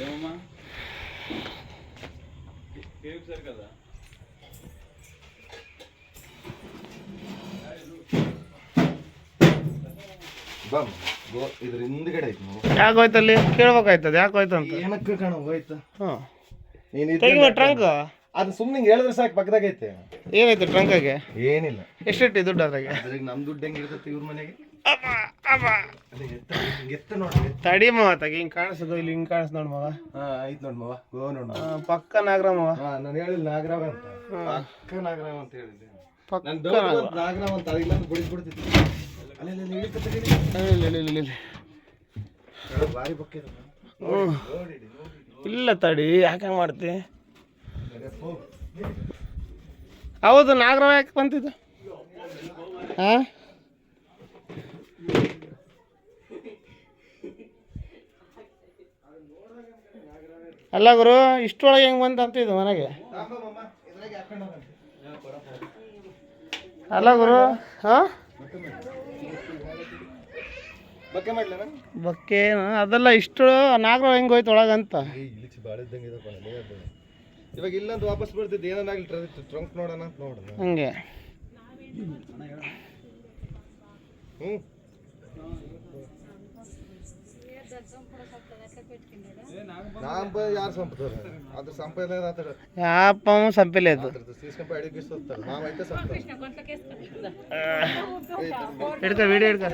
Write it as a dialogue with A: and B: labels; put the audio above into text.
A: ఏమమ్మా cake sir కదా
B: ಬಮ್ ಗೋ ಇದ್ರ ಹಿಂದ್ಗಡೆ ಐತಿ ನಾವು
C: ಯಾಕೆ ಹೋಯ್ತಲ್ಲಿ ಕೇಳ್ಬೇಕಾಯ್ತದ ಯಾಕೆ ಹೋಯ್ತಂತ
B: ಏನಕ್ಕೆ ಕಾಣ ಹೋಯ್ತು
C: ಹಾಂ
B: ನೀನು
C: ತೆಗಿವ ಟ್ರಂಕ್
B: ಅದು ಸುಮ್ಮನೆ ಹೇಳಿದ್ರೆ ಸಾಕು ಪಕ್ಕದಾಗ ಐತೆ
C: ಏನೈತೆ ಟ್ರಂಕಾಗೆ
B: ಏನಿಲ್ಲ
C: ಎಷ್ಟಿಟ್ಟು ದುಡ್ಡು ಅದ್ರಾಗೆ
B: ಅದ್ರಾಗ ನಮ್ ದುಡ್ಡು ಹೆಂಗ್ ಇರ್ತೈತಿ ಇವ್ರ ಮನೆಗೆ
C: ತಡಿ ಮವ ತಗಿ ಹಿಂಗೆ ಕಾಣಿಸ್ತದ ಇಲ್ಲಿ ಹಿಂಗೆ ಕಾಣಿಸ್ ನೋಡ್ ಮಗ
B: ಹಾ ಐತ್ ನೋಡ್ ಮವ. ಗೋ ನೋಡ್
C: ಪಕ್ಕ ನಾಗರ ಮವ.
B: ಹಾ ನಾನು ಹೇಳಿಲ್ಲ ನಾಗರಾವ್ ಅಂತ. ಪಕ್ಕ ನಾಗರಾವ್ ಅಂತ ಹೇಳಿದ್ದೆ.
C: ಪಕ್ಕ
B: ನನ್ ನಾಗರಾವ್ ಅಂತ ಇಲ್ಲ ಬಿಡ್ತಿತ್ತು ಅಲ್ಲ ಇಲ್ಲ
C: ಇಲ್ಲ, ಇಲ್ಲ, ಇಲ್ಲ, ಇಲ್ಲ.
B: ಭಾರಿ ಬೊಕ್ಕೆ ಇದೆ.
C: ಹ್ಮ್.
B: ನೋಡಿಡಿ ನೋಡಿಡಿ
C: ಇಲ್ಲ ತಡಿ ಯಾಕೆ ಹಂಗ್ ಮಾಡ್ತಿ. ಹೌದು ನಾಗರಾವ್ ಯಾಕೆ ಬಂತಿದ್ದು ಹಾಂ? ಅಲ್ಲ ಗುರು ಇಷ್ಟೊಳಗೆ ಹೆಂಗೆ ಬಂತ ಅಂತ ಇದು ಮನೆಗೆ. ಅಲ್ಲ ಗುರು ಹಾಂ?
B: ಬಕ್ಕೆ ಮಾಡ್ಲೇನ
C: ಬಕ್ಕೆ ಅದೆಲ್ಲ ಇಷ್ಟು ನಾಗರ ಹೆಂಗೆ ಹೋಯ್ತು ಒಳಗಂತ?
B: ಇವಾಗ ಇಲ್ಲ ಅಂತ ವಾಪಸ್ ಬರ್ತಿದ್ದು ಏನಾಗಲಿ ಟ್ರಂಕ್ ನೋಡೋಣ ಅಂತ ನೋಡೋಣ
C: ಹಂಗೆ.
B: ಹ್ಞೂ నాంపది యారు చంపుతారు
C: అతడు చంపలేదు అతడు
B: పాపం చంపలేదు తీసుకుని అడిగిస్తారు మామైతే చంపుతారు
C: ఎడుక వీడియో ఎడుక